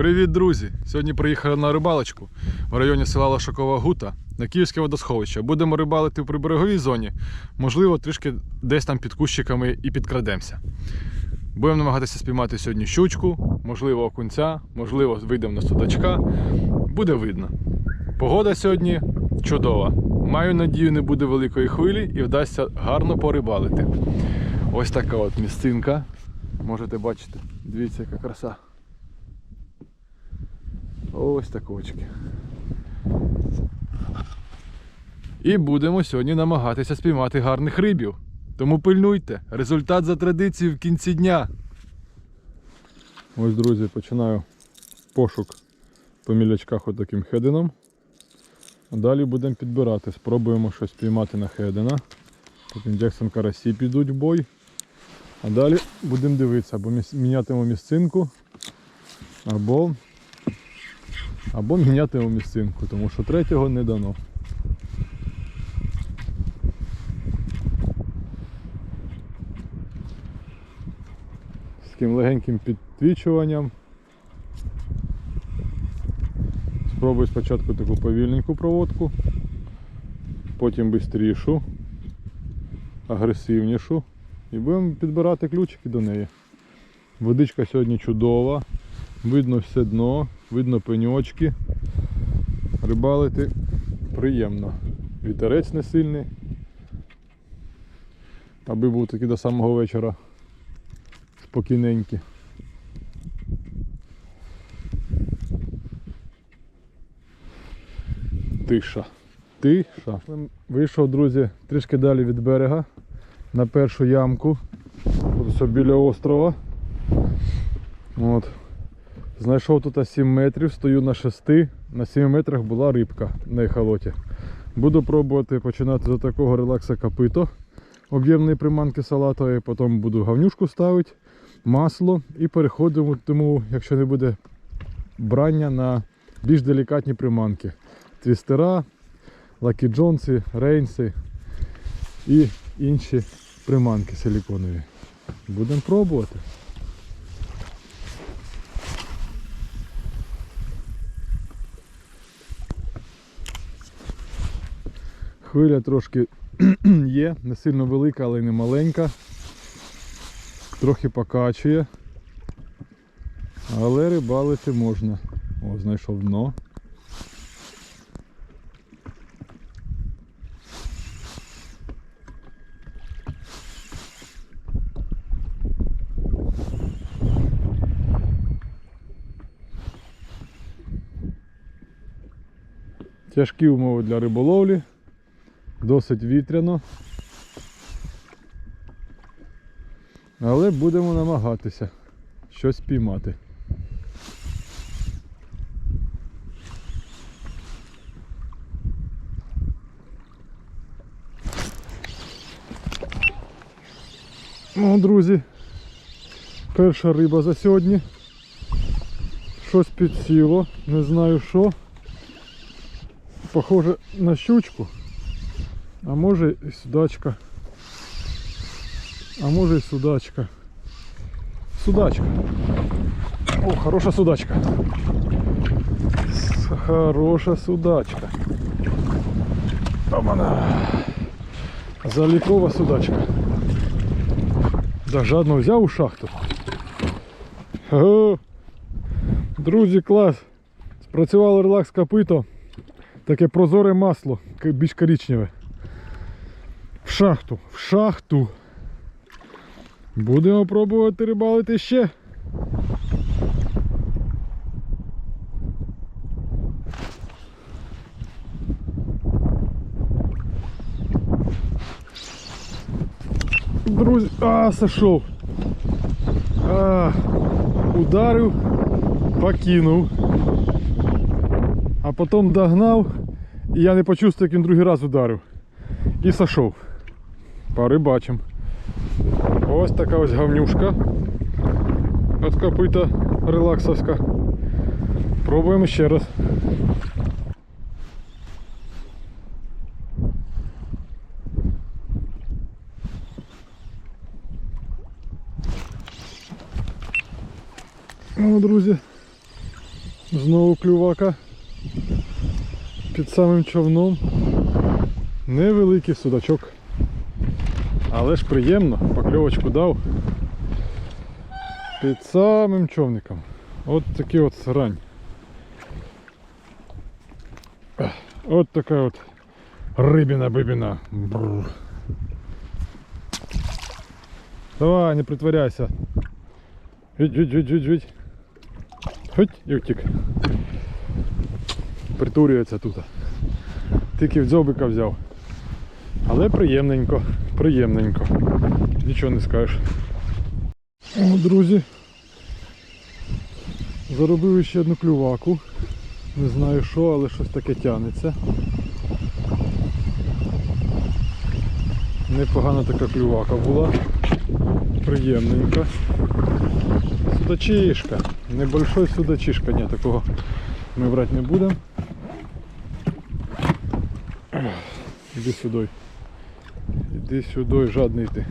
Привіт, друзі! Сьогодні приїхали на рибалочку в районі села Лошакова Гута на Київське водосховище. Будемо рибалити в прибереговій зоні, можливо, трішки десь там під кущиками і підкрадемося. Будемо намагатися спіймати сьогодні щучку, можливо, окунця, можливо, вийдемо на судачка. Буде видно. Погода сьогодні чудова. Маю надію, не буде великої хвилі і вдасться гарно порибалити. Ось така от місцинка. Можете бачити. Дивіться, яка краса. Ось такочки. І будемо сьогодні намагатися спіймати гарних рибів. Тому пильнуйте. Результат за традицією в кінці дня. Ось, друзі, починаю пошук по мілячках отаким хеденом. Далі будемо підбирати. Спробуємо щось піймати на хедена. Потім Джексон карасі підуть в бой. А далі будемо дивитися, або мінятимемо місцинку, або або мінятимемо місцинку, тому що третього не дано. З таким легеньким підтвічуванням. Спробую спочатку таку повільненьку проводку, потім бистрішу, агресивнішу і будемо підбирати ключики до неї. Водичка сьогодні чудова, видно все дно, видно пеньочки. Рибалити приємно. Вітерець не сильний. Аби був такий до самого вечора спокійненький. Тиша. Тиша. Вийшов, друзі, трішки далі від берега на першу ямку. Ось біля острова. От. Знайшов тут 7 метрів, стою на 6, на 7 метрах була рибка на ехолоті. Буду пробувати починати з такого релакса копито об'ємної приманки салатової, потім буду гавнюшку ставити, масло і переходимо, тому, якщо не буде брання на більш делікатні приманки. Твістера, лакі джонси, рейнси і інші приманки силіконові. Будемо пробувати. Хвиля трошки є, не сильно велика, але й не маленька. Трохи покачує. Але рибалити можна. О, знайшов дно. Тяжкі умови для риболовлі, досить вітряно. Але будемо намагатися щось піймати. Ну, друзі, перша риба за сьогодні. Щось підсіло, не знаю що. Похоже на щучку, а може і судачка. А може і судачка. Судачка. О, хороша судачка. Хороша судачка. Обана. Залікова судачка. Да, жадно взяв у шахту. О, друзі, клас. Спрацювало релакс копито. Таке прозоре масло, більш коричневе. Шахту, в шахту. Будемо пробувати рибалити ще. Друзі, а, сошов. А, ударив, покинув. А потім догнав, і я не почувствував, як він другий раз ударив. І сошов. Порибачимо. Ось така ось гавнюшка. От копита релаксовська. Пробуємо ще раз. Ну, друзі, Знову клювака. Під самим човном. Невеликий судачок. Але ж приємно, покльовочку дав. Під самим човником. От такий от срань. Ех, От така от рибина-бибина. Бррр. Давай, не притворяйся. Жить, жить, жить, жить, жить. Хоть і втік. Притурюється тут. Тільки в дзьобика взяв. Але приємненько, приємненько. Нічого не скажеш. О, друзі. Заробив ще одну клюваку. Не знаю що, але щось таке тягнеться. Непогана така клювака була. Приємненька. Судачишка. Небольшой судачишка. Ні, такого ми брати не будемо. Іди сюди. Іди сюди, жадний ти.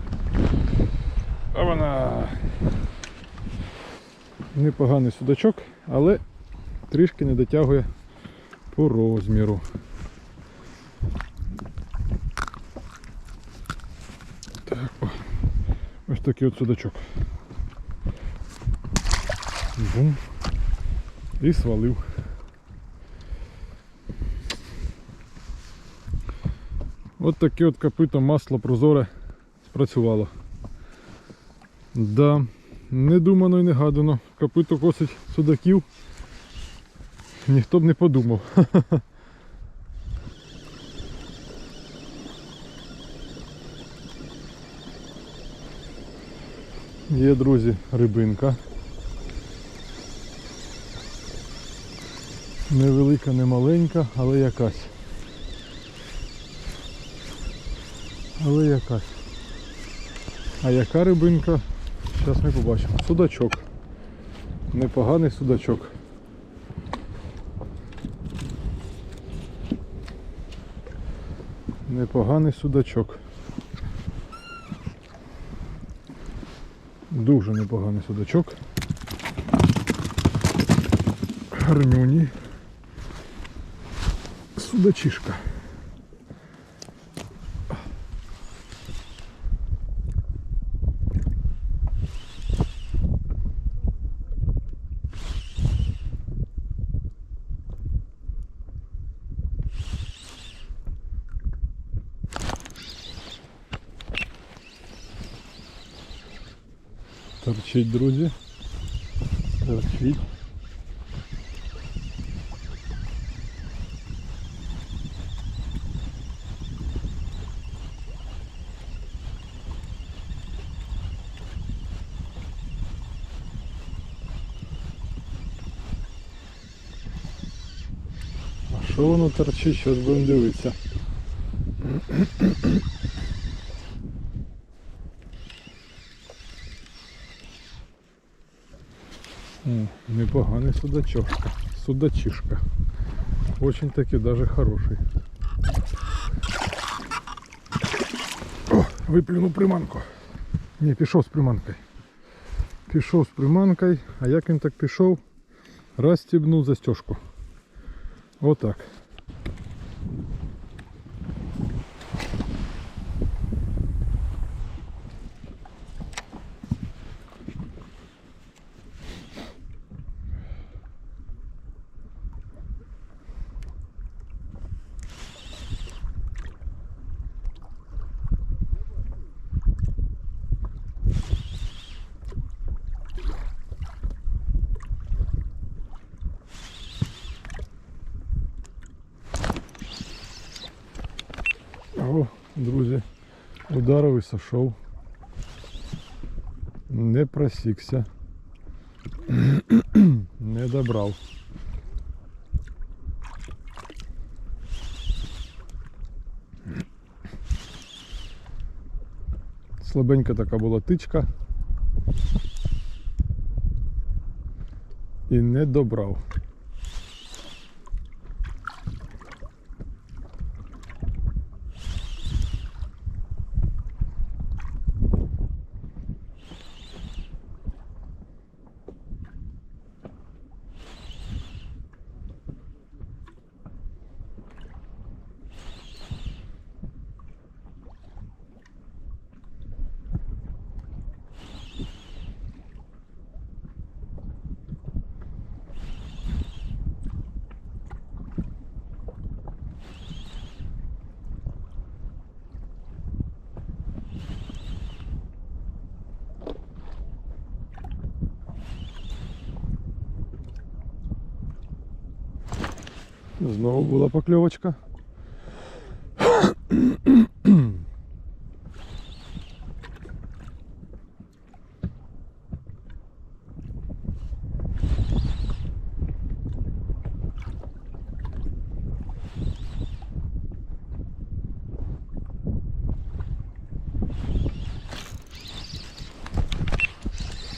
А вона. Непоганий судачок, але трішки не дотягує по розміру. Так, о. ось такий от судачок. Бум. І свалив. От таке от копито масло прозоре спрацювало. Да, не думано і не гадано. Копито косить судаків. Ніхто б не подумав. Є, друзі, рибинка. Невелика, не маленька, але якась. Але якась. А яка рибинка? Зараз ми побачимо. Судачок. Непоганий судачок. Непоганий судачок. Дуже непоганий судачок. Гарнюні. Судачишка. Торчить, друзі. Торчить. А що воно торчить? Щось будемо дивитися. О, непоганий судачок. Судачишка. Очень таки даже хороший. О, виплюнув приманку. Ні, пішов з приманкою. Пішов з приманкою, а як він так пішов, розстібнув застежку. Отак. О, друзі, ударив і сошов. Не просікся. Не добрав. Слабенька така була тичка. І не добрав. Знову була покльовочка.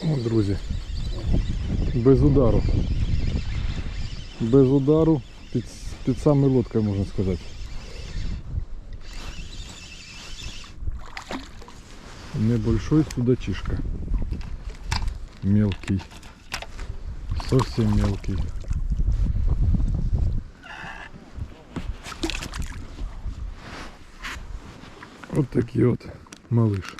О, друзі. Без удару. Без удару під, самою лодкою, можна сказати. Небольшой судачишка. Мелкий. Совсем мелкий. Вот такие вот малыш.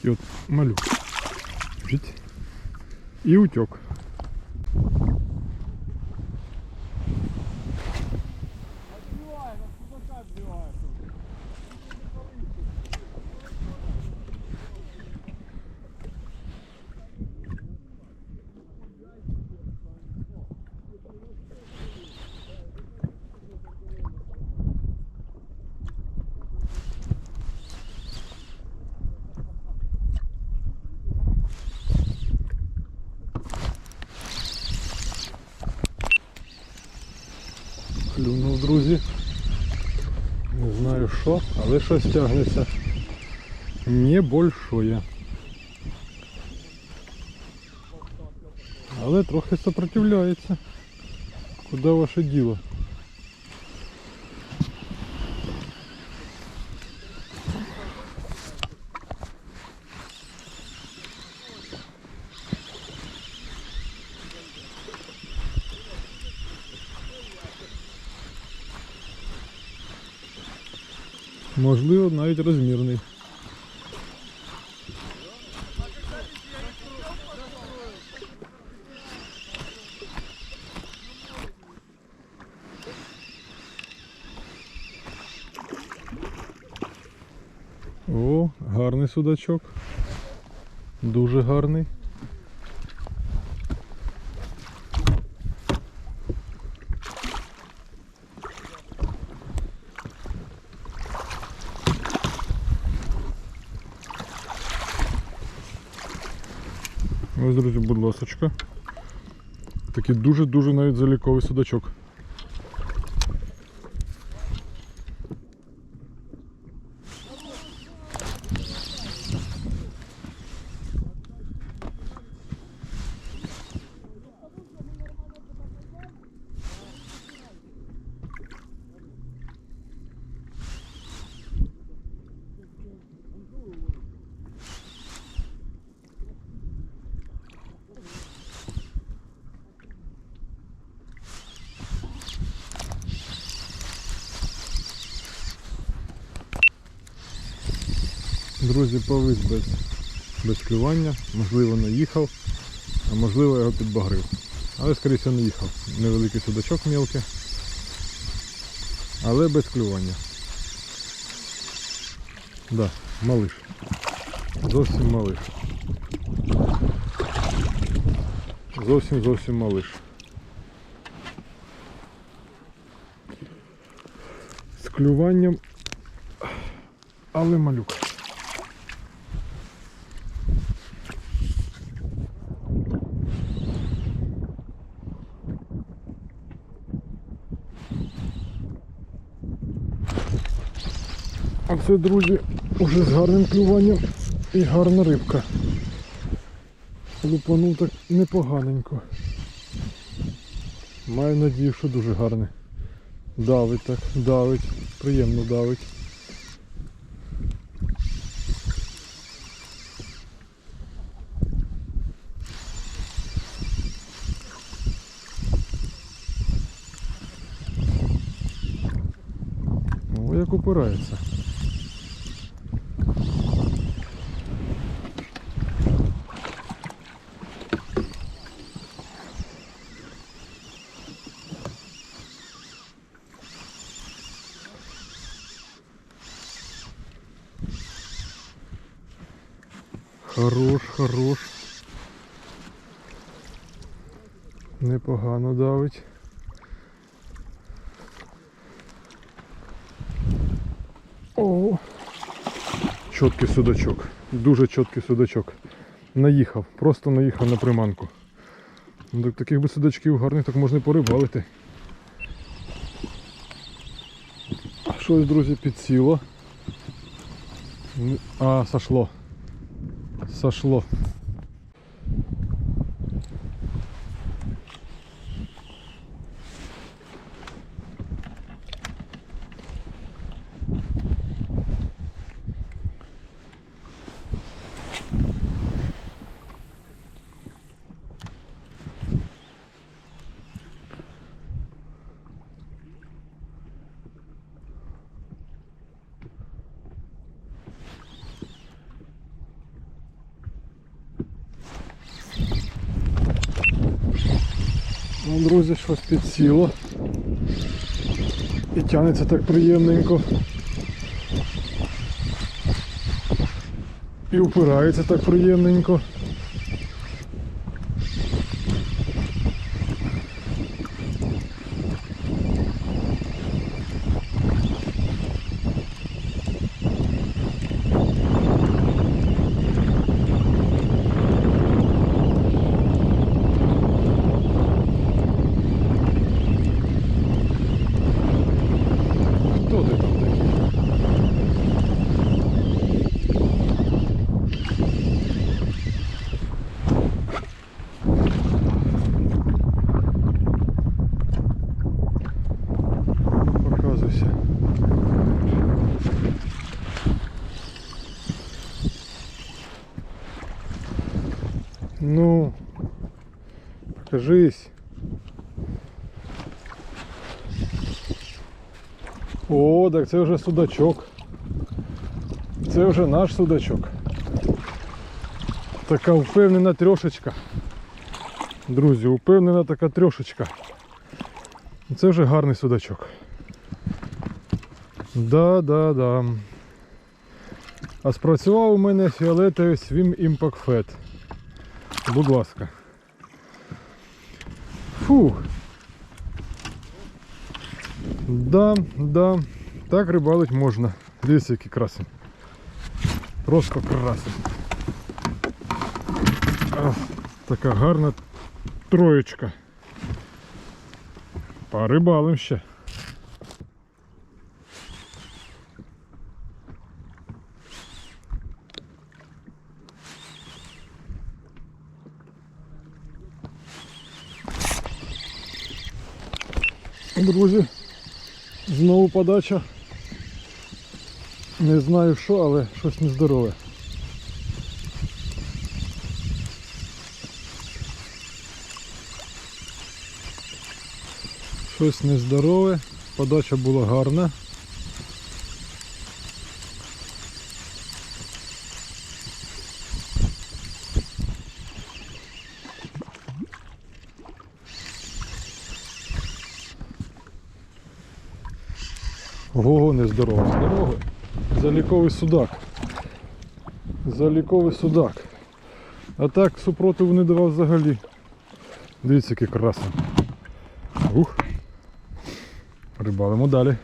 Такий от малюк. І утек. Клюнув, друзі. Не знаю що, але щось тягнеться. Небольшое. Але трохи сопротивляється. Куди ваше діло? Можливо, навіть розмірний. О, гарний судачок. Дуже гарний. Ласочка. Такий дуже-дуже навіть заліковий судачок. Друзі, повис без, без клювання, можливо не їхав, а можливо його підбагрив. Але скоріше не їхав. Невеликий судачок мілкий. Але без клювання. Да, малиш. Зовсім малиш. Зовсім зовсім малиш. З клюванням, але малюк. Це, друзі, уже з гарним клюванням і гарна рибка. Лупанув так непоганенько. Маю надію, що дуже гарне. Давить так, давить, приємно давить. О, як упирається. Хорош, хорош. Непогано давить. О! Чіткий судачок. Дуже чіткий судачок. Наїхав, просто наїхав на приманку. Ну, так таких би судачків гарних так можна і порибалити. Щось, друзі, підсіло. А, сошло. Сошло. Ну, друзі, щось підсіло. І тягнеться так приємненько. І упирається так приємненько. Хто ти там такий? Показуйся. Ну, покажись. О, так це вже судачок. Це вже наш судачок. Така впевнена трьошечка. Друзі, упевнена така трьошечка. Це вже гарний судачок. Да, да, да. А спрацював у мене фіолетовий Impact Fat. Будь ласка. Фух. Да, да. Так рибалить можна. Дивіться, який красень. Просто красень. Ах, така гарна троєчка. Порибалим ще. Друзі, Знову подача. Не знаю що, але щось нездорове. Щось нездорове, подача була гарна. Ого, нездорово, здорово. Заліковий судак. Заліковий судак. А так супротиву не давав взагалі. Дивіться, який красний. Ух. Рибалимо далі.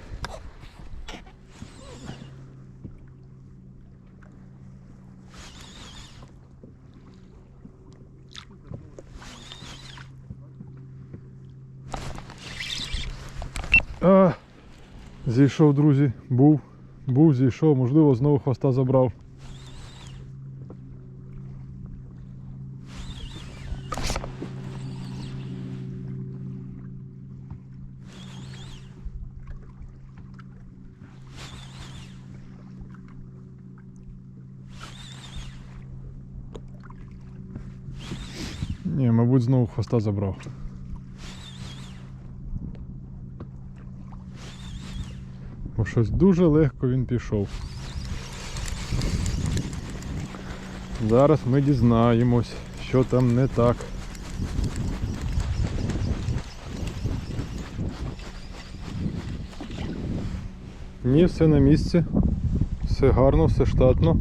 А, Зійшов, друзі, був, був, зійшов, можливо, знову хвоста забрав. Ні, мабуть, знову хвоста забрав. Щось дуже легко він пішов. Зараз ми дізнаємось, що там не так. Ні, все на місці. Все гарно, все штатно.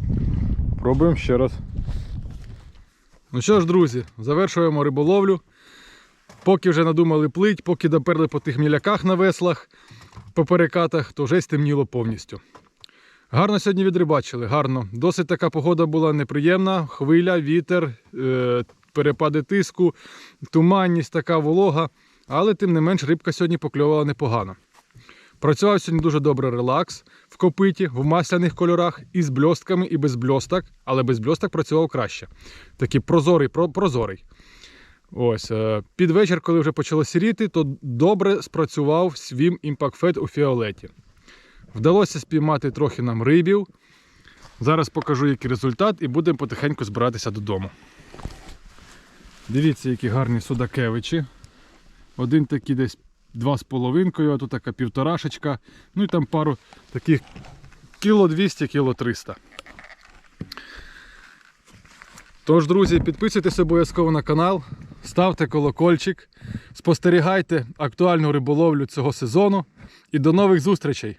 Пробуємо ще раз. Ну що ж, друзі, завершуємо риболовлю. Поки вже надумали плить, поки доперли по тих міляках на веслах, по перекатах, то вже стемніло повністю. Гарно сьогодні відрибачили, гарно. Досить така погода була неприємна. Хвиля, вітер, е, перепади тиску, туманність, така волога. Але тим не менш рибка сьогодні покльовувала непогано. Працював сьогодні дуже добре релакс в копиті, в масляних кольорах, і з бльостками, і без бльосток, але без бльосток працював краще. Такий прозорий, про- прозорий. Ось, е, під вечір, коли вже почало сіріти, то добре спрацював свім Fed у фіолеті. Вдалося спіймати трохи нам рибів. Зараз покажу, який результат, і будемо потихеньку збиратися додому. Дивіться, які гарні судакевичі. Один такий десь два з половинкою, а тут така півторашечка. Ну і там пару таких кіло 200, кіло 300. Тож, друзі, підписуйтесь обов'язково на канал, ставте колокольчик, спостерігайте актуальну риболовлю цього сезону і до нових зустрічей!